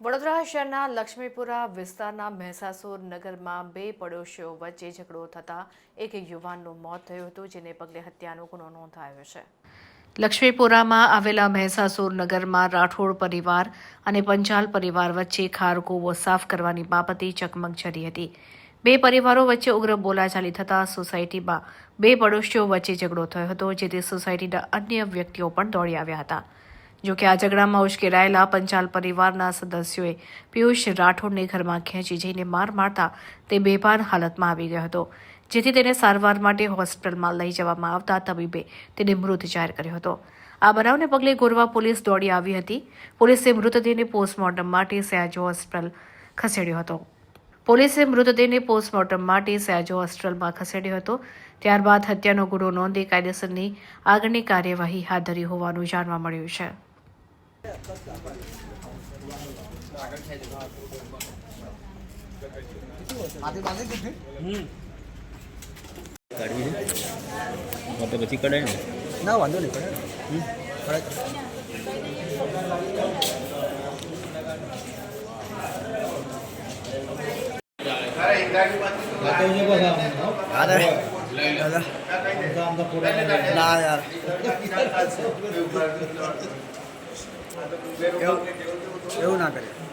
વડોદરા શહેરના લક્ષ્મીપુરા વિસ્તારના મહેસાસુર નગરમાં બે પડોશીઓ વચ્ચે ઝઘડો થતાં એક યુવાનનું મોત થયું હતું, જેને પગલે હત્યાનો ગુનો નોંધાયો છે. લક્ષ્મીપુરામાં આવેલા મહેસાસુર નગરમાં રાઠોડ પરિવાર અને પંચાલ પરિવાર વચ્ચે ખારકુવો સાફ કરવાની બાબતે ચકમક ચડી હતી. બે પરિવારો વચ્ચે ઉગ્ર બોલાચાલી થતાં સોસાયટીમાં બે પડોશીઓ વચ્ચે ઝઘડો થયો હતો, જેથી સોસાયટીના અન્ય વ્યક્તિઓ પણ દોડી આવ્યા હતા. જો કે આ ઝઘડામાં ઉશ્કેરાયેલા પંચાલ પરિવારના સદસ્યોએ પિયુષ રાઠોડને ઘરમાં ખેંચી જઈને માર મારતા તે બેભાન હાલતમાં આવી ગયો હતો. જેથી તેને સારવાર માટે હોસ્પિટલમાં લઈ જવામાં આવતા તબીબે તેને મૃત જાહેર કર્યો હતો. આ બનાવને પગલે ગોરવા પોલીસ દોડી આવી હતી. પોલીસે મૃતદેહને પોસ્ટમોર્ટમ માટે સયાજો હોસ્પિટલ ખસેડ્યો હતો. પોલીસે મૃતદેહને પોસ્ટમોર્ટમ માટે સયાજો હોસ્પિટલમાં ખસેડ્યો હતો. ત્યારબાદ હત્યાનો ગુનો નોંધી કાયદેસરની આગળની કાર્યવાહી હાથ ધરી હોવાનું જાણવા મળ્યું છે. કાઢવી છે પછી કઢાય ને ના વાંધો નહીં. પડે. ના યાર એવું ના કરે